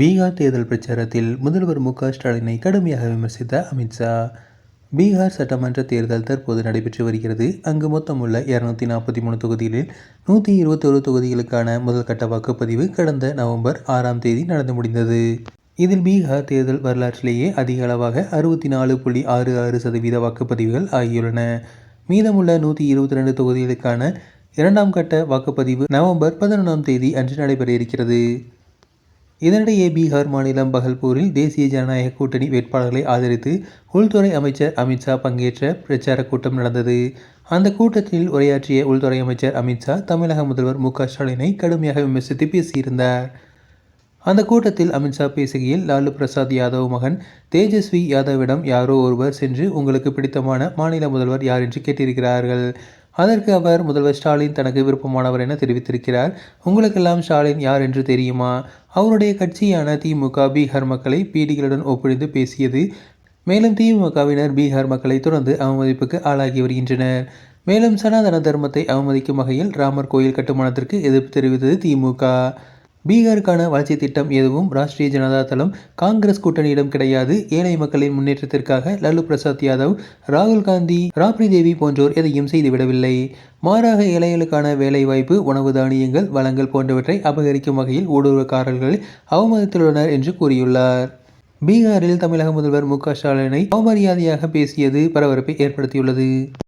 பீகார் தேர்தல் பிரச்சாரத்தில் முதல்வர் மு க ஸ்டாலினை கடுமையாக விமர்சித்த அமித்ஷா பீகார் சட்டமன்ற தேர்தல் தற்போது நடைபெற்று வருகிறது. அங்கு மொத்தமுள்ள இருநூத்தி நாற்பத்தி மூணு தொகுதிகளில் நூற்றி இருபத்தொரு தொகுதிகளுக்கான முதல் கட்ட வாக்குப்பதிவு கடந்த நவம்பர் ஆறாம் தேதி நடந்து முடிந்தது. இதில் பீகார் தேர்தல் வரலாற்றிலேயே அதிக அளவாக அறுபத்தி நாலு புள்ளி ஆறு ஆறு சதவீத வாக்குப்பதிவுகள் ஆகியுள்ளன. மீதமுள்ள நூற்றி இருபத்தி ரெண்டு தொகுதிகளுக்கான இரண்டாம் கட்ட வாக்குப்பதிவு நவம்பர் பதினொன்றாம் தேதி அன்று நடைபெற இருக்கிறது. இதனிடையே பீகார் மாநிலம் பகல்பூரில் தேசிய ஜனநாயக கூட்டணி வேட்பாளர்களை ஆதரித்து உள்துறை அமைச்சர் அமித்ஷா பங்கேற்ற பிரச்சார கூட்டம் நடந்தது. அந்த கூட்டத்தில் உரையாற்றிய உள்துறை அமைச்சர் அமித்ஷா தமிழக முதல்வர் மு ஸ்டாலினை கடுமையாக விமர்சித்து பேசியிருந்தார். அந்த கூட்டத்தில் அமித்ஷா பேசுகையில் லாலு பிரசாத் யாதவ் மகன் தேஜஸ்வி யாதவிடம் யாரோ ஒருவர் சென்று உங்களுக்கு பிடித்தமான மாநில முதல்வர் யார்? என்று கேட்டிருக்கிறார்கள். அதற்கு அவர் முதல்வர் ஸ்டாலின் தனக்கு விருப்பமானவர் என தெரிவித்திருக்கிறார். உங்களுக்கெல்லாம் ஸ்டாலின் யார் என்று தெரியுமா? அவருடைய கட்சியான திமுக பீகார் மக்களை பீடிகளுடன் ஒப்பிழிந்து பேசியது. மேலும் திமுகவினர் பீகார் மக்களை தொடர்ந்து அவமதிப்புக்கு ஆளாகி வருகின்றனர். மேலும் சனாதன தர்மத்தை அவமதிக்கும் வகையில் ராமர் கோயில் கட்டுமானத்திற்கு எதிர்ப்பு தெரிவித்தது திமுக. பீகாருக்கான வளர்ச்சி திட்டம் எதுவும் ராஷ்டிரிய ஜனதா தளம் காங்கிரஸ் கூட்டணியிடம் கிடையாது. ஏழை மக்களின் முன்னேற்றத்திற்காக லல்லு பிரசாத் யாதவ் ராகுல் காந்தி ராப்ரி தேவி போன்றோர் எதையும் செய்துவிடவில்லை. மாறாக ஏழைகளுக்கான வேலைவாய்ப்பு உணவு தானியங்கள் வளங்கள் போன்றவற்றை அபகரிக்கும் வகையில் ஊடுருவக்காரர்கள் அவமதித்துள்ளனர் என்று கூறியுள்ளார். பீகாரில் தமிழக முதல்வர் மு க ஸ்டாலினை அவமரியாதையாக பேசியது பரபரப்பை ஏற்படுத்தியுள்ளது.